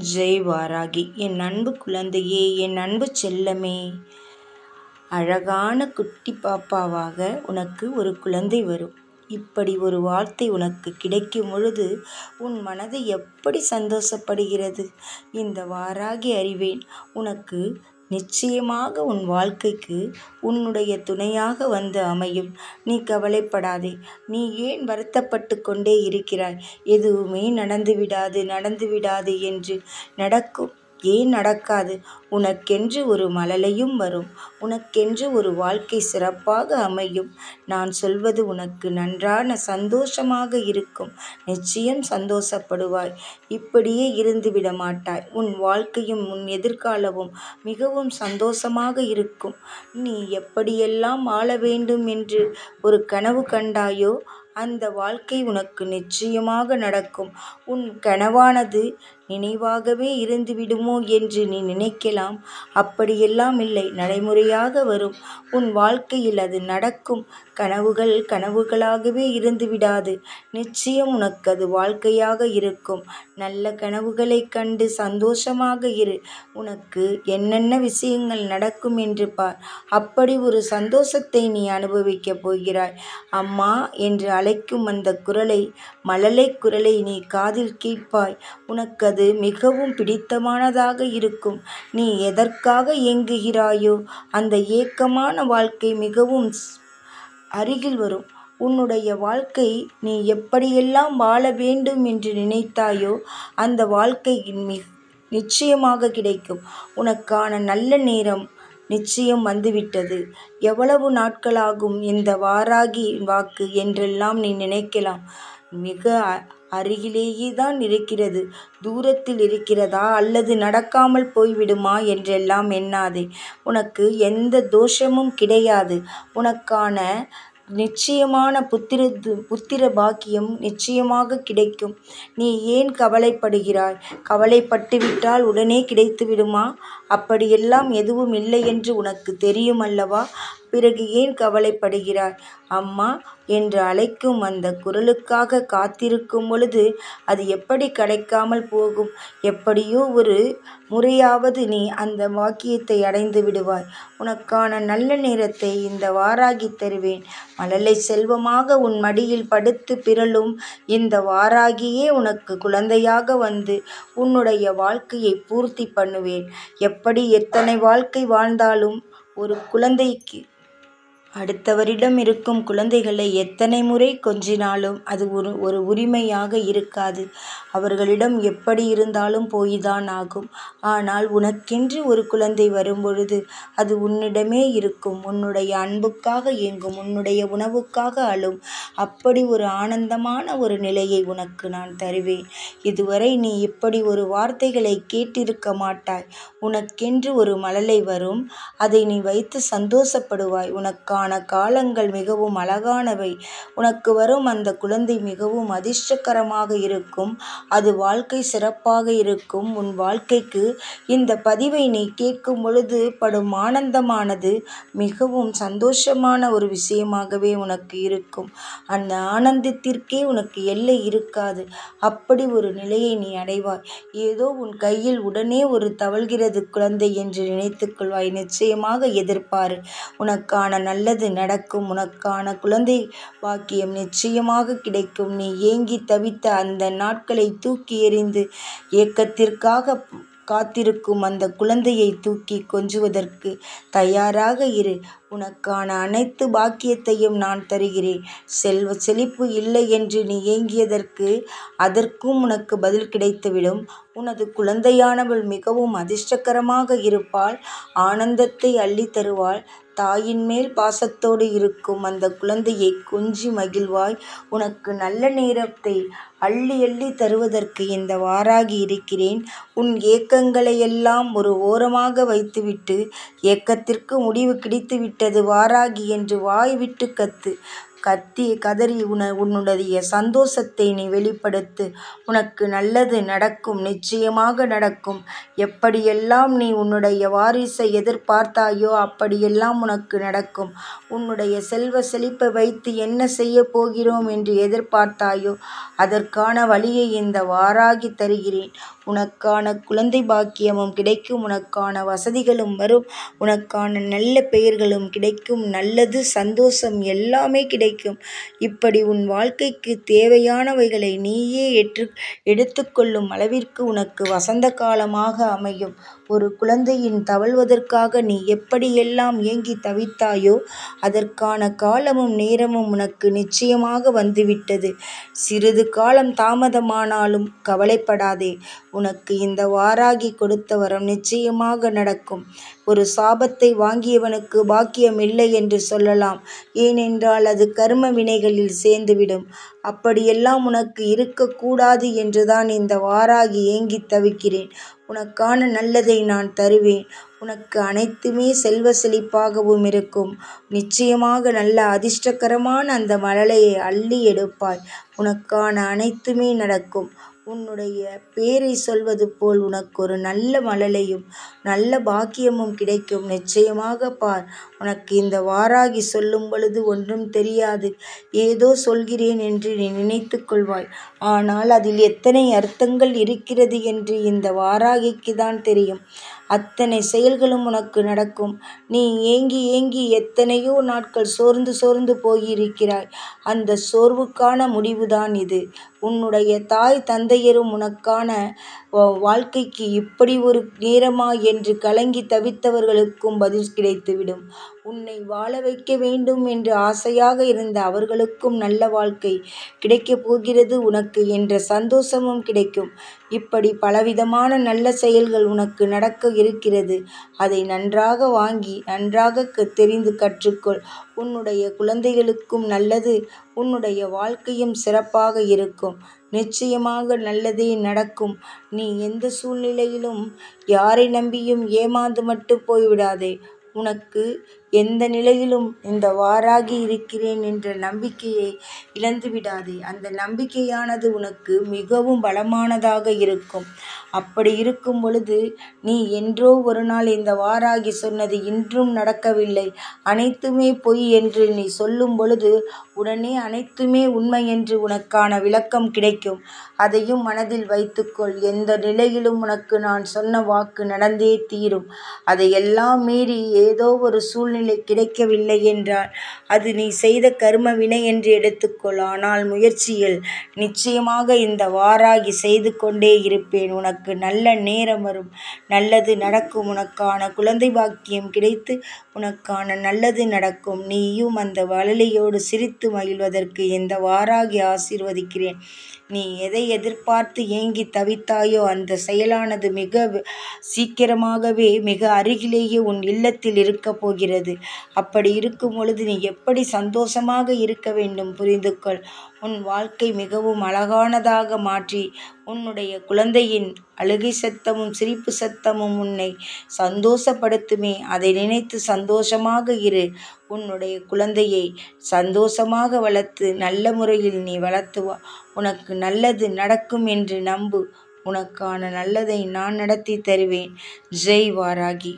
ஜெய் வாராகி என் அன்பு குழந்தையே என் அன்பு செல்லமே. அழகான குட்டி பாப்பாவாக உனக்கு ஒரு குழந்தை வரும். இப்படி ஒரு வார்த்தை உனக்கு கிடைக்கும் பொழுது உன் மனது எப்படி சந்தோஷப்படுகிறது? இந்த வாராகி அறிவேன். உனக்கு நிச்சயமாக உன் வாழ்க்கைக்கு உன்னுடைய துணையாக வந்து அமையும். நீ கவலைப்படாதே. நீ ஏன் வருத்தப்பட்டு கொண்டே இருக்கிறாய்? எதுவுமே நடந்துவிடாது நடந்துவிடாது என்று நடக்கும். ஏன் நடக்காது. உனக்கென்று ஒரு மழலையும் வரும். உனக்கென்று ஒரு வாழ்க்கை சிறப்பாக அமையும். நான் சொல்வது உனக்கு நன்றான சந்தோஷமாக இருக்கும். நிச்சயம் சந்தோஷப்படுவாய். இப்படியே இருந்துவிட மாட்டாய். உன் வாழ்க்கையும் உன் எதிர்காலமும் மிகவும் சந்தோஷமாக இருக்கும். நீ எப்படியெல்லாம் வாழ வேண்டும் என்று ஒரு கனவு கண்டாயோ அந்த வாழ்க்கை உனக்கு நிச்சயமாக நடக்கும். உன் கனவானது நினைவாகவே இருந்துவிடுமோ என்று நீ நினைக்கலாம். அப்படியெல்லாம் இல்லை. நடைமுறையாக வரும். உன் வாழ்க்கையில் அது நடக்கும். கனவுகள் கனவுகளாகவே இருந்து விடாது நிச்சயம் உனக்கு அது வாழ்க்கையாக இருக்கும். நல்ல கனவுகளை கண்டு சந்தோஷமாக இரு. உனக்கு என்னென்ன விஷயங்கள் நடக்கும் என்று பார். அப்படி ஒரு சந்தோஷத்தை நீ அனுபவிக்கப் போகிறாய். அம்மா என்று அழைக்கும் அந்த குரலை மழலை குரலை நீ காதில் கேட்பாய். உனக்கு அது மிகவும் பிடித்தமானதாக இருக்கும். நீ எதற்காக ஏங்குகிறாயோ அந்த ஏக்கமான வாழ்க்கை மிகவும் அருகில் வரும். உன்னுடைய வாழ்க்கை நீ எப்படியெல்லாம் வாழ வேண்டும் என்று நினைத்தாயோ அந்த வாழ்க்கை நிச்சயமாக கிடைக்கும். உனக்கான நல்ல நேரம் நிச்சயம் வந்துவிட்டது. எவ்வளவு நாட்களாகும் இந்த வாராகி வாக்கு என்றெல்லாம் நீ நினைக்கலாம். மிக அருகிலேயே தான் இருக்கிறது. தூரத்தில் இருக்கிறதா? அல்லது நடக்காமல் போய்விடுமா? என்றெல்லாம் எண்ணாதே. உனக்கு எந்த தோஷமும் கிடையாது. உனக்கான நிச்சயமான புத்திர புத்திர பாக்கியம் நிச்சயமாக கிடைக்கும். நீ ஏன் கவலைப்படுகிறாய்? கவலைப்பட்டு விட்டால் உடனே கிடைத்து விடுமா அப்படியெல்லாம் எதுவும் இல்லை என்று உனக்கு தெரியும் அல்லவா? பிறகு ஏன் கவலைப்படுகிறாய்? அம்மா என்று அழைக்கும் அந்த குரலுக்காக காத்திருக்கும் பொழுது அது எப்படி கிடைக்காமல் போகும்? எப்படியோ ஒரு முறையாவது நீ அந்த வாக்கியத்தை அடைந்து விடுவாய். உனக்கான நல்ல நேரத்தை இந்த வாராகி தருவேன். மழலை செல்வமாக உன் மடியில் படுத்து பிறலும் இந்த வாராகியே உனக்கு குழந்தையாக வந்து உன்னுடைய வாழ்க்கையை பூர்த்தி பண்ணுவேன். எப்படி எத்தனை வாழ்க்கை வாழ்ந்தாலும் ஒரு குழந்தைக்கு அடுத்தவரிடம் இருக்கும் குழந்தைகளை எத்தனை முறை கொஞ்சினாலும் அது ஒரு ஒரு உரிமையாக இருக்காது. அவர்களிடம் எப்படி இருந்தாலும் போய்தான் ஆகும். ஆனால் உனக்கென்று ஒரு குழந்தை வரும்பொழுது அது உன்னிடமே இருக்கும். உன்னுடைய அன்புக்காக இயங்கும் உன்னுடைய உணவுக்காக அழும். அப்படி ஒரு ஆனந்தமான ஒரு நிலையை உனக்கு நான் தருவேன். இதுவரை நீ இப்படி ஒரு வார்த்தைகளை கேட்டிருக்க மாட்டாய். உனக்கென்று ஒரு மழலை வரும். அதை நீ வைத்து சந்தோஷப்படுவாய். உனக்கான உனக்கான காலங்கள் மிகவும் அழகானவை. உனக்கு வரும் அந்த குழந்தை மிகவும் அதிர்ஷ்டகரமாக இருக்கும். அது வாழ்க்கை சிறப்பாக இருக்கும். உன் வாழ்க்கைக்கு இந்த பதிவை நீ கேட்கும் பொழுது படும் ஆனந்தமானது மிகவும் சந்தோஷமான ஒரு விஷயமாகவே உனக்கு இருக்கும். அந்த ஆனந்தத்திற்கே உனக்கு எல்லை இருக்காது. அப்படி ஒரு நிலையை நீ அடைவாய். ஏதோ உன் கையில் உடனே ஒரு தவழ்கிறது குழந்தை என்று நினைத்துக்கொள்வாய் நிச்சயமாக எதிர்பாரு. உனக்கான நல்ல நல்லது நடக்கும். உனக்கான குழந்தை பாக்கியம் நிச்சயமாக கிடைக்கும். நீ ஏங்கி தவித்த அந்த நாட்களை தூக்கி எறிந்து ஏக்கத்திற்காக காத்திருக்கும் அந்த குழந்தையை தூக்கி கொஞ்சுவதற்கு தயாராக இரு. உனக்கான அனைத்து பாக்கியத்தையும் நான் தருகிறேன். செல்வ செழிப்பு இல்லை என்று நீ ஏங்கியதற்கு அதற்கும் உனக்கு பதில் கிடைத்துவிடும். உனது குழந்தையானவள் மிகவும் அதிர்ஷ்டகரமாக இருப்பாள். ஆனந்தத்தை அள்ளி தருவாள். தாயின் மேல் பாசத்தோடு இருக்கும் அந்த குழந்தையை கொஞ்சி மகிழ்வாய். உனக்கு நல்ல நேரத்தை அள்ளி அள்ளி தருவதற்கு இந்த வாராகி இருக்கிறேன். உன் ஏக்கங்களையெல்லாம் ஒரு ஓரமாக வைத்துவிட்டு ஏக்கத்திற்கு முடிவு கிடைத்துவிட்டது வாராகி என்று வாய் விட்டு கத்து. கத்தி கதறி உன உன்னுடைய சந்தோஷத்தை நீ வெளிப்படுத்து. உனக்கு நல்லது நடக்கும் நிச்சயமாக நடக்கும். எப்படியெல்லாம் நீ உன்னுடைய வாரிசை எதிர்பார்த்தாயோ அப்படியெல்லாம் உனக்கு நடக்கும். உன்னுடைய செல்வ செழிப்பை வைத்து என்ன செய்ய போகிறோம் என்று எதிர்பார்த்தாயோ அதற்கான வழியை இந்த வாராகி தருகிறேன். உனக்கான குழந்தை பாக்கியமும் கிடைக்கும் உனக்கான வசதிகளும் வரும் உனக்கான நல்ல பெயர்களும் கிடைக்கும் நல்லது சந்தோஷம் எல்லாமே கிடைக்கும். இப்படி உன் வாழ்க்கைக்கு தேவையானவைகளை நீயே ஏற்று எடுத்துக்கொள்ளும் அளவிற்கு உனக்கு வசந்த காலமாக அமையும். ஒரு குழந்தையின் தவழ்வதற்காக நீ எப்படியெல்லாம் ஏங்கி தவித்தாயோ அதற்கான காலமும் நேரமும் உனக்கு நிச்சயமாக வந்துவிட்டது. சிறிது காலம் தாமதமானாலும் கவலைப்படாதே. உனக்கு இந்த வாராகி கொடுத்த வரம் நிச்சயமாக நடக்கும். ஒரு சாபத்தை வாங்கியவனுக்கு பாக்கியம் இல்லை என்று சொல்லலாம். ஏனென்றால் அது கர்ம வினைகளில் சேர்ந்துவிடும். அப்படியெல்லாம் உனக்கு இருக்கக்கூடாது என்றுதான் இந்த வாராகி ஏங்கித் தவிக்கிறேன். உனக்கான நல்லதை நான் தருவேன். உனக்கு அனைத்துமே செல்வ செழிப்பாகவும் இருக்கும். நிச்சயமாக நல்ல அதிர்ஷ்டகரமான அந்த மழலையை அள்ளி எடுப்பாய். உனக்கான அனைத்துமே நடக்கும். உன்னுடைய பேரை சொல்வது போல் உனக்கு ஒரு நல்ல மழலையும் நல்ல பாக்கியமும் கிடைக்கும். நிச்சயமாக பார் உனக்கு இந்த வாராகி சொல்லும் பொழுது ஒன்றும் தெரியாது. ஏதோ சொல்கிறேன் என்று நீ நினைத்து கொள்வாய். ஆனால் அதில் எத்தனை அர்த்தங்கள் இருக்கிறது என்று இந்த வாராகிக்கு தான் தெரியும். அத்தனை செயல்களும் உனக்கு நடக்கும். நீ ஏங்கி ஏங்கி எத்தனையோ நாட்கள் சோர்ந்து சோர்ந்து போயிருக்கிறாய். அந்த சோர்வுக்கான முடிவுதான் இது. உன்னுடைய தாய் தந்தையரும் உனக்கான வாழ்க்கைக்கு இப்படி ஒரு நேரமா என்று கலங்கி தவித்தவர்களுக்கும் பதில் கிடைத்துவிடும். உன்னை வாழ வைக்க வேண்டும் என்று ஆசையாக இருந்த அவர்களுக்கும் நல்ல வாழ்க்கை கிடைக்கப் போகிறது உனக்கு என்ற சந்தோஷமும் கிடைக்கும். இப்படி பலவிதமான நல்ல செயல்கள் உனக்கு நடக்க இருக்கிறது. அதை நன்றாக வாங்கி நன்றாக தெரிந்து கற்றுக்கொள். உன்னுடைய குழந்தைகளுக்கும் நல்லது உன்னுடைய வாழ்க்கையும் சிறப்பாக இருக்கும். நிச்சயமாக நல்லதே நடக்கும். நீ எந்த சூழ்நிலையிலும் யாரை நம்பியும் ஏமாந்து மட்டும் போய்விடாதே. உனக்கு எந்த நிலையிலும் இந்த வாராகி இருக்கிறேன் என்ற நம்பிக்கையை இழந்து விடாதே அந்த நம்பிக்கையானது உனக்கு மிகவும் பலமானதாக இருக்கும். அப்படி இருக்கும் பொழுது நீ என்றோ ஒரு நாள் இந்த வாராகி சொன்னது இன்றும் நடக்கவில்லை. அனைத்துமே பொய் என்று நீ சொல்லும் பொழுது உடனே அனைத்துமே உண்மை என்று உனக்கான விளக்கம் கிடைக்கும். அதையும் மனதில் வைத்துக்கொள். எந்த நிலையிலும் உனக்கு நான் சொன்ன வாக்கு நடந்தே தீரும். அதையெல்லாம் மீறி ஏதோ ஒரு சூழ்நிலை கிடைக்கவில்லை என்றால் அது நீ செய்த கர்ம வினை என்று எடுத்துக்கொள். ஆனால் முயற்சியில் நிச்சயமாக இந்த வாராகி செய்து கொண்டே இருப்பேன். உனக்கு நல்ல நேரம் வரும். நல்லது நடக்கும். உனக்கான குழந்தை பாக்கியம் கிடைத்து உனக்கான நல்லது நடக்கும். நீயும் அந்த வளலையோடு சிரித்து மகிழ்வதற்கு இந்த வாராகி ஆசீர்வதிக்கிறேன். நீ எதை எதிர்பார்த்து ஏங்கி தவித்தாயோ அந்த செயலானது மிக சீக்கிரமாகவே மிக அருகிலேயே உன் இல்லத்தில் இருக்கப் போகிறது. அப்படி இருக்கும் பொழுது நீ எப்படி சந்தோஷமாக இருக்க வேண்டும் புரிந்து கொள். உன் வாழ்க்கை மிகவும் அழகானதாக மாற்றி உன்னுடைய குழந்தையின் அழுகை சத்தமும் சிரிப்பு சத்தமும் உன்னை சந்தோஷப்படுத்துமே. அதை நினைத்து சந்தோஷமாக இரு. உன்னுடைய குழந்தையை சந்தோஷமாக வளர்த்து நல்ல முறையில் நீ வளர்த்துவா உனக்கு நல்லது நடக்கும் என்று நம்பு. உனக்கான நல்லதை நான் நடத்தி தருவேன். ஜெய் வாராகி.